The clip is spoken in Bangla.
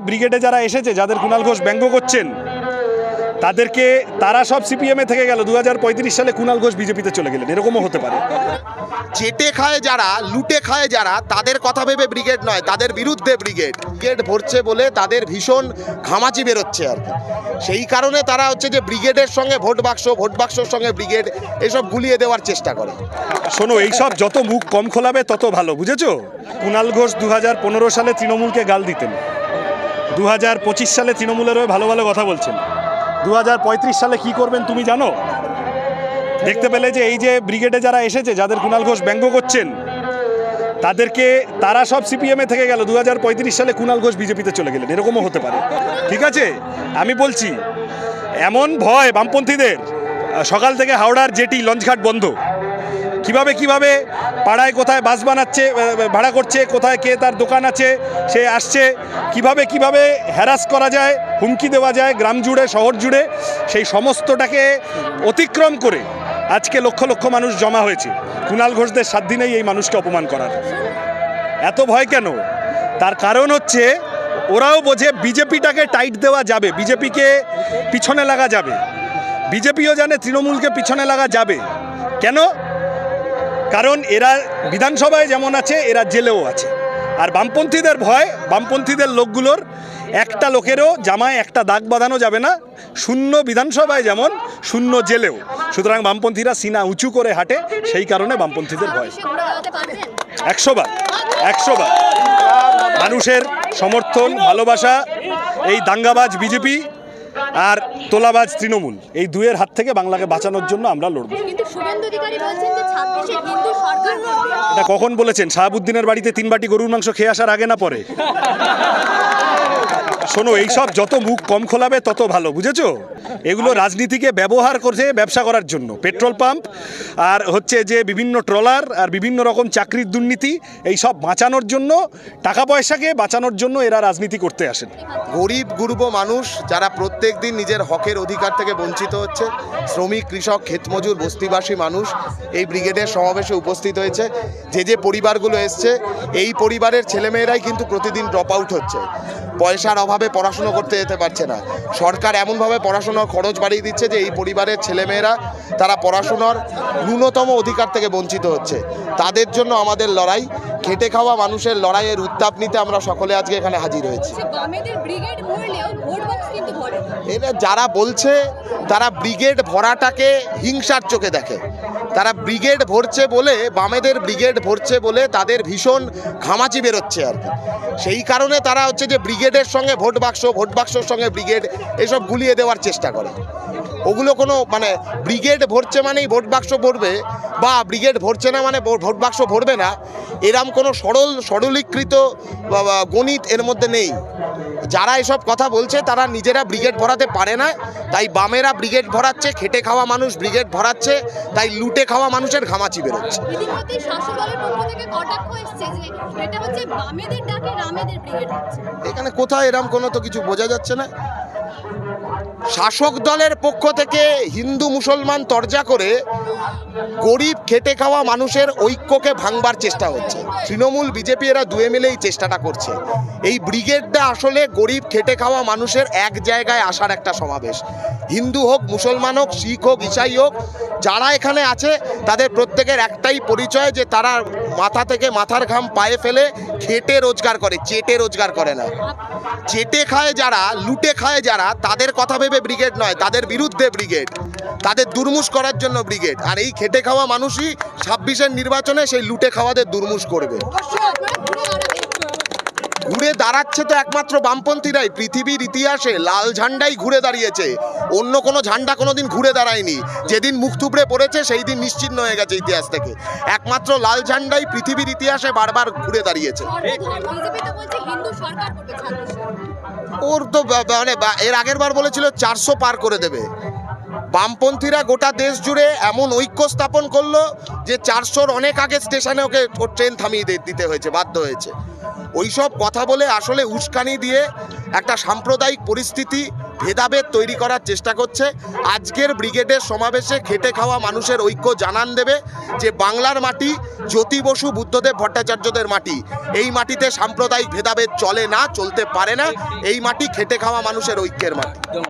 ব্রিগেডে যারা এসেছে যাদের কুণাল ঘোষ ব্যঙ্গ করছেন তাদেরকে তারা সব সিপিএমে থেকে গেল। দু সালে কুণাল ঘোষ বিজেপিতে চলে গেলেন। এরকমও হতে পারে। চেটে খায় যারা লুটে খায় যারা তাদের কথা ভেবে ব্রিগেড নয় তাদের বিরুদ্ধে ব্রিগেড। ব্রিগেড ভরছে বলে তাদের ভীষণ ঘামাচি বেরোচ্ছে আর কি। সেই কারণে তারা হচ্ছে যে ব্রিগেডের সঙ্গে ভোট বাক্স ভোট বাক্সর সঙ্গে ব্রিগেড এসব গুলিয়ে দেওয়ার চেষ্টা করে। শোনো এইসব যত মুখ কম খোলাবে তত ভালো বুঝেছ? কুণাল ঘোষ দু হাজার পনেরো সালে তৃণমূলকে গাল দিতেন। দু হাজার পঁচিশ সালে তৃণমূলের হয়ে ভালো ভালো কথা বলছেন। দু হাজার পঁয়ত্রিশ সালে কি করবেন তুমি জানো? দেখতে পেলে যে এই যে ব্রিগেডে যারা এসেছে, যাদের কুণাল ঘোষ ব্যঙ্গ করছেন, তাদেরকে তারা সব সিপিএমে থেকে গেল। দু হাজার পঁয়ত্রিশ সালে কুণাল ঘোষ বিজেপিতে চলে গেলেন। এরকমও হতে পারে। ঠিক আছে? আমি বলছি, এমন ভয় বামপন্থীদের সকাল থেকে হাওড়ার জেটি লঞ্চঘাট বন্ধ। কীভাবে কীভাবে পাড়ায় কোথায় বাস বানাচ্ছে ভাড়া করছে, কোথায় কে তার দোকান আছে, সে আসছে, কীভাবে কীভাবে হ্যারাস করা যায়, হুমকি দেওয়া যায়, গ্রাম জুড়ে, শহর জুড়ে, সেই সমস্তটাকে অতিক্রম করে আজকে লক্ষ লক্ষ মানুষ জমা হয়েছে। কুণাল ঘোষদের সাত দিনেই এই মানুষকে অপমান করার। এত ভয় কেন? তার কারণ হচ্ছে, ওরাও বোঝে বিজেপিটাকে টাইট দেওয়া যাবে, বিজেপিকে পিছনে লাগা যাবে। বিজেপিও জানে, তৃণমূলকে পিছনে লাগা যাবে। কেন? কারণ এরা বিধানসভায় যেমন আছে, এরা জেলেও আছে। আর বামপন্থীদের ভয়, বামপন্থীদের লোকগুলোর একটা লোকেরও জামায় একটা দাগ বাঁধানো যাবে না। শূন্য বিধানসভায় যেমন, শূন্য জেলেও। সুতরাং বামপন্থীরা সিনা উঁচু করে হাঁটে, সেই কারণে বামপন্থীদের ভয়। একশো বার একশো বার। মানুষের সমর্থন, ভালোবাসা, এই দাঙ্গাবাজ বিজেপি আর তোলাবাজ তৃণমূল, এই দুয়ের হাত থেকে বাংলাকে বাঁচানোর জন্য আমরা লড়ব। এটা কখন বলেছেন? শাহাবুদ্দিনের বাড়িতে তিন বাটি গরুর মাংস খেয়ে আসার আগে না পরে? শোনো, এইসব যত মুখ কম খোলাবে তত ভালো, বুঝেছ? এগুলো রাজনীতিকে ব্যবহার করছে ব্যবসা করার জন্য। পেট্রোল পাম্প, আর হচ্ছে যে বিভিন্ন ট্রলার, আর বিভিন্ন রকম চাকরির দুর্নীতি এই সব বাঁচানোর জন্য, টাকা পয়সাকে বাঁচানোর জন্য এরা রাজনীতি করতে আসেন। গরিব, গুরব মানুষ যারা প্রত্যেক দিন নিজের হকের অধিকার থেকে বঞ্চিত হচ্ছে, শ্রমিক, কৃষক, ক্ষেতমজুর, বস্তিবাসী মানুষ, এই ব্রিগেডের সমাবেশে উপস্থিত হয়েছে। যে যে পরিবারগুলো এসছে, এই পরিবারের ছেলেমেয়েরাই কিন্তু প্রতিদিন ড্রপ আউট হচ্ছে। পয়সার অভাবে পড়াশুনো করতে যেতে পারছে না। সরকার এমনভাবে পড়াশোনার খরচ বাড়িয়ে দিচ্ছে যে এই পরিবারের ছেলেমেয়েরা তারা পড়াশুনোর ন্যূনতম অধিকার থেকে বঞ্চিত হচ্ছে। তাদের জন্য আমাদের লড়াই খেটে খাওয়া মানুষের লড়াইয়ের উত্তাপ নিতে আমরা সকলে আজকে এখানে হাজির হয়েছি। ভরে এরা যারা বলছে তারা ব্রিগেড ভরাটাকে হিংসার চোখে দেখে। তারা ব্রিগেড ভরছে বলে, বামেদের ব্রিগেড ভরছে বলে তাদের ভীষণ ঘামাচি বেরোচ্ছে আর কি। সেই কারণে তারা হচ্ছে যে ব্রিগেডের সঙ্গে ভোট বাক্স, ভোট বাক্সর সঙ্গে ব্রিগেড এসব গুলিয়ে দেওয়ার চেষ্টা করে। ওগুলো কোনো মানে ব্রিগেড ভরছে মানেই ভোট বাক্স ভরবে বা ব্রিগেড ভরছে না মানে ভোট বাক্স ভরবে না। এরম কোনো সরল, সরলীকৃত গণিত এর মধ্যে নেই। যারা এসব কথা বলছে তারা নিজেরা ব্রিগেড ভরাতে পারে না। তাই বামেরা ব্রিগেড ভরাচ্ছে খেটে খাওয়া মানুষ ব্রিগেড ভরাচ্ছে তাই লুটে খাওয়া মানুষের ঘামাচি বেরোচ্ছে। এখানে কোথায় এরম কোনো তো কিছু বোঝা যাচ্ছে না। শাসক দলের পক্ষ থেকে হিন্দু মুসলমান তরজা করে গরিব খেটে খাওয়া মানুষের ঐক্যকে ভাঙবার চেষ্টা হচ্ছে। তৃণমূল, বিজেপি এরা দুয়ে মিলে এই চেষ্টাটা করছে। এই ব্রিগেডটা আসলে গরিব খেটে খাওয়া মানুষের এক জায়গায় আসার একটা সমাবেশ। হিন্দু হোক, মুসলমান হোক, শিখ হোক, ইসাই হোক, যারা এখানে আছে, তাদের প্রত্যেকের একটাই পরিচয় যে তারা মাথা থেকে মাথার ঘাম পায়ে ফেলে খেটে রোজগার করে, চেটে রোজগার করে না। চেটে খায় যারা, লুটে খায় যারা, তাদের কথা ভেবে ব্রিগেড নয়, তাদের বিরুদ্ধে ব্রিগেড তাদের দুর্মুষ করার জন্য ব্রিগেড আর এই খেটে খাওয়া মানুষই ছাব্বিশের নির্বাচনে সেই লুটে খাওয়াদের দুর্মুষ করবে। ঘুরে দাঁড়াচ্ছে তো একমাত্র বামপন্থীরাই। পৃথিবীর ইতিহাসে লাল ঝান্ডাই ঘুরে দাঁড়িয়েছে। অন্য কোনো ঝান্ডা কোনোদিন ঘুরে দাঁড়ায়নি। যেদিন মুখ থুবড়ে পড়েছে সেই দিন নিশ্চিন্ন হয়ে গেছে ইতিহাস থেকে। একমাত্র লাল ঝান্ডাই পৃথিবীর ইতিহাসে বারবার ঘুরে দাঁড়িয়েছে। ওর তো মানে এর আগের বার বলেছিল চারশো পার করে দেবে। বামপন্থীরা গোটা দেশ জুড়ে এমন ঐক্য স্থাপন করল যে চারশোর অনেক আগে স্টেশনে ওকে ট্রেন থামিয়ে দিতে হয়েছে, বাধ্য হয়েছে। ওইসব কথা বলে আসলে উস্কানি দিয়ে একটা সাম্প্রদায়িক পরিস্থিতি, ভেদাভেদ তৈরি করার চেষ্টা করছে। আজকের ব্রিগেডের সমাবেশে খেটে খাওয়া মানুষের ঐক্য জানান দেবে যে বাংলার মাটি জ্যোতি বসু, বুদ্ধদেব ভট্টাচার্যদের মাটি। এই মাটিতে সাম্প্রদায়িক ভেদাভেদ চলে না, চলতে পারে না। এই মাটি খেটে খাওয়া মানুষের ঐক্যের মাটি।